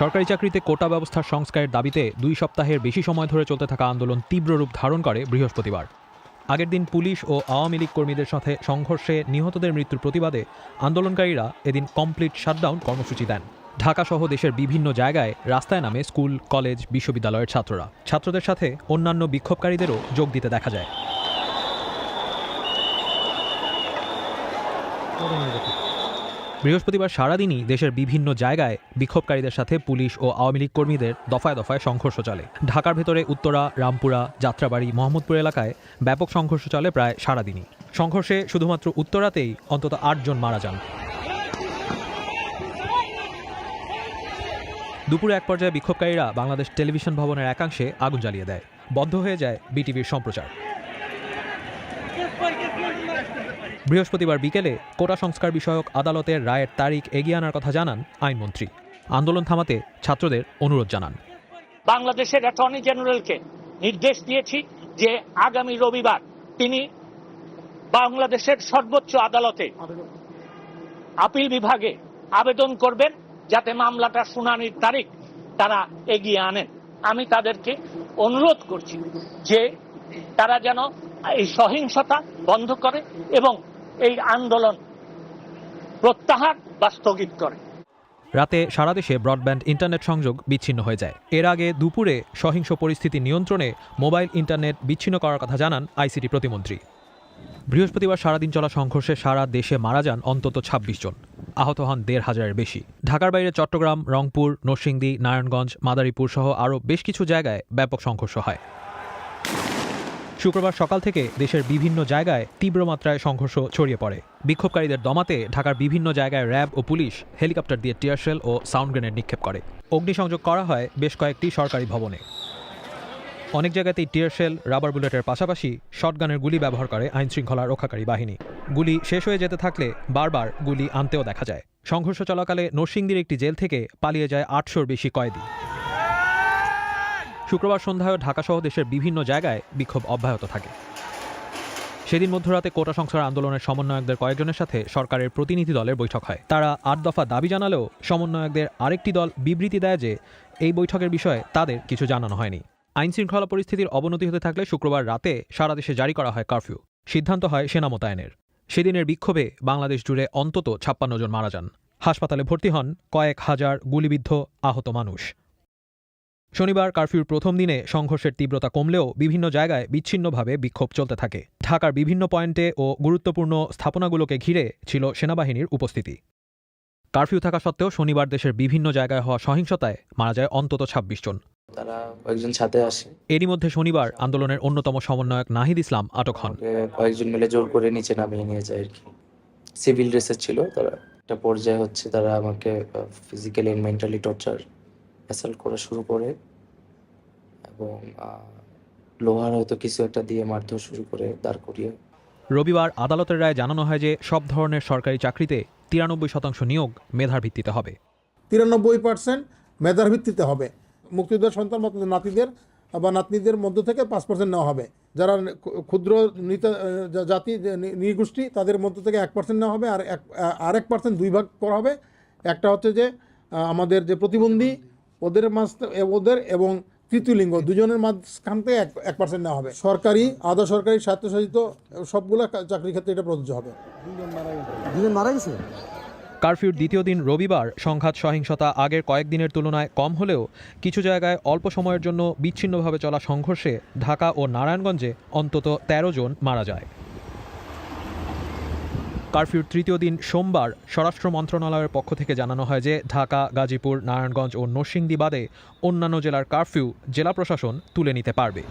সরকারি চাকরিতে কোটা ব্যবস্থার সংস্কারের দাবিতে দুই সপ্তাহের বেশি সময় ধরে চলতে থাকা আন্দোলন তীব্র রূপ ধারণ করে বৃহস্পতিবার। আগের দিন পুলিশ ও আওয়ামী লীগ কর্মীদের সাথে সংঘর্ষে নিহতদের মৃত্যুর প্রতিবাদে আন্দোলনকারীরা এদিন কমপ্লিট শাটডাউন কর্মসূচি দেন। ঢাকাসহ দেশের বিভিন্ন জায়গায় রাস্তায় নামে স্কুল, কলেজ, বিশ্ববিদ্যালয়ের ছাত্ররা। ছাত্রদের সাথে অন্যান্য বিক্ষোভকারীদেরও যোগ দিতে দেখা যায়। বৃহস্পতিবার সারাদিনই দেশের বিভিন্ন জায়গায় বিক্ষোভকারীদের সাথে পুলিশ ও আওয়ামী লীগ কর্মীদের দফায় দফায় সংঘর্ষ চলে। ঢাকার ভেতরে উত্তরা, রামপুরা, যাত্রাবাড়ি, মোহাম্মদপুর এলাকায় ব্যাপক সংঘর্ষ চলে প্রায় সারাদিনই। সংঘর্ষে শুধুমাত্র উত্তরাতেই অন্তত আটজন মারা যান। দুপুরে এক পর্যায়ে বিক্ষোভকারীরা বাংলাদেশ টেলিভিশন ভবনের একাংশে আগুন জ্বালিয়ে দেয়। বন্ধ হয়ে যায় বিটিভির সম্প্রচার। বৃহস্পতিবার বিকেলে কোটা সংস্কার বিষয়ক আদালতের রায়ের তারিখ এগিয়ে আনার কথা জানান আইনমন্ত্রী। আন্দোলন থামাতে ছাত্রদের অনুরোধ জানান। বাংলাদেশের অ্যাটর্নি জেনারেলকে নির্দেশ দিয়েছি যে আগামী রবিবার তিনি বাংলাদেশের সর্বোচ্চ আদালতে আপিল বিভাগে আবেদন করবেন যাতে মামলাটা শুনানির তারিখ তারা এগিয়ে আনেন। আমি তাদেরকে অনুরোধ করছি যে তারা যেন এই সহিংসতা বন্ধ করে এবং এই আন্দোলন প্রত্যাহার বা স্থগিত করে। রাতে সারা দেশে ব্রডব্যান্ড ইন্টারনেট সংযোগ বিচ্ছিন্ন হয়ে যায়। এর আগে দুপুরে সহিংস পরিস্থিতি নিয়ন্ত্রণে মোবাইল ইন্টারনেট বিচ্ছিন্ন করার কথা জানান আইসিটি প্রতিমন্ত্রী। বৃহস্পতিবার সারাদিন চলা সংঘর্ষে সারা দেশে মারা যান অন্তত ২৬ জন। আহত হন দেড় হাজারের বেশি। ঢাকার বাইরে চট্টগ্রাম, রংপুর, নরসিংদী, নারায়ণগঞ্জ, মাদারীপুর সহ আরও বেশ কিছু জায়গায় ব্যাপক সংঘর্ষ হয়। শুক্রবার সকাল থেকে দেশের বিভিন্ন জায়গায় তীব্র মাত্রায় সংঘর্ষ ছড়িয়ে পড়ে। বিক্ষোভকারীদের দমাতে ঢাকার বিভিন্ন জায়গায় র্যাব ও পুলিশ হেলিকপ্টার দিয়ে টিয়ারশেল ও সাউন্ড গ্রেনেড নিক্ষেপ করে। অগ্নিসংযোগ করা হয় বেশ কয়েকটি সরকারি ভবনে। অনেক জায়গাতেই টিয়ারশেল রাবার বুলেটের পাশাপাশি শটগানের গুলি ব্যবহার করে আইনশৃঙ্খলা রক্ষাকারী বাহিনী। গুলি শেষ হয়ে যেতে থাকলে বারবার গুলি আনতেও দেখা যায়। সংঘর্ষ চলাকালে নরসিংদীর একটি জেল থেকে পালিয়ে যায় আটশোর বেশি কয়েদি। শুক্রবার সন্ধ্যায় ঢাকাসহ দেশের বিভিন্ন জায়গায় বিক্ষোভ অব্যাহত থাকে। সেদিন মধ্যরাতে কোটা সংস্কার আন্দোলনের সমন্বয়কদের কয়েকজনের সাথে সরকারের প্রতিনিধি দলের বৈঠক হয়। তারা আট দফা দাবি জানালেও সমন্বয়কদের আরেকটি দল বিবৃতি দেয় যে, এই বৈঠকের বিষয়ে তাদের কিছু জানানো হয়নি। আইন শৃঙ্খলা পরিস্থিতির অবনতি হতে থাকলে শুক্রবার রাতে সারা দেশে জারি করা হয় কারফিউ। সিদ্ধান্ত হয় সেনা মোতায়েনের। সেদিনের বিক্ষোভে বাংলাদেশ জুড়ে অন্তত ছাপ্পান্ন জন মারা যান। হাসপাতালে ভর্তি হন কয়েক হাজার গুলিবিদ্ধ আহত মানুষ। শনিবার কারফিউর প্রথম দিনে সংঘর্ষের তীব্রতা কমলেও বিভিন্ন জায়গায় বিচ্ছিন্নভাবে বিক্ষোভ চলতে থাকে। ঢাকার বিভিন্ন পয়েন্টে ও গুরুত্বপূর্ণ স্থাপনাগুলোকে ঘিরে ছিল সেনাবাহিনীর উপস্থিতি। কারফিউ থাকা সত্ত্বেও শনিবার দেশের বিভিন্ন জায়গায় হওয়া সহিংসতায় মারা যায় অন্তত ছাব্বিশ জন। তারা কয়েকজন সাথে আসে। এরই মধ্যে শনিবার আন্দোলনের অন্যতম সমন্বয়ক নাহিদ ইসলাম আটক হন। কয়েকজন মিলে জোর করে নিচে নামিয়ে নিয়ে যায় আর কি। সিভিল ড্রেসের ছিল তারা একটা পর্যায়ে হচ্ছে তারা আমাকে ফিজিক্যালি মেন্টালি টর্চার অ্যাসাল্ট করা শুরু করে এবং লোহার হয়তো কিছু একটা দিয়ে মারধর শুরু করে দাঁড় করিয়ে। রবিবার আদালতের রায়ে জানানো হয় যে সব ধরনের সরকারি চাকরিতে তিরানব্বই শতাংশ নিয়োগ মেধার ভিত্তিতে হবে। তিরানব্বই পার্সেন্ট মেধার ভিত্তিতে হবে। মুক্তিযোদ্ধার সন্তান নাতিদের বা নাতনিদের মধ্য থেকে পাঁচ পার্সেন্ট নেওয়া হবে। যারা ক্ষুদ্র জাতি নৃগোষ্ঠী তাদের মধ্য থেকে এক পার্সেন্ট নেওয়া হবে আর এক আর এক পার্সেন্ট দুই ভাগ করা হবে। একটা হচ্ছে যে আমাদের যে প্রতিবন্ধী ওদের মাঝ থে- ওদের এবং তৃতীয় লিঙ্গ দুজনের মাঝখান থেকে এক এক পার্সেন্ট নেওয়া হবে। সরকারি আধা সরকারি স্বায়ত্তশাসিত সবগুলো চাকরির ক্ষেত্রে এটা প্রযোজ্য হবে। দুজন মারা গেছে। কারফিউর দ্বিতীয় দিন রবিবার সংঘাত সহিংসতা আগের কয়েকদিনের তুলনায় কম হলেও কিছু জায়গায় অল্প সময়ের জন্য বিচ্ছিন্নভাবে চলা সংঘর্ষে ঢাকা ও নারায়ণগঞ্জে অন্তত ১৩ জন মারা যায়। কারফিউর তৃতীয় দিন সোমবার স্বরাষ্ট্র মন্ত্রণালয়ের পক্ষ থেকে জানানো হয় যে ঢাকা, গাজীপুর, নারায়ণগঞ্জ ও নরসিংদী বাদে অন্যান্য জেলার কারফিউ জেলা প্রশাসন তুলে নিতে পারবে।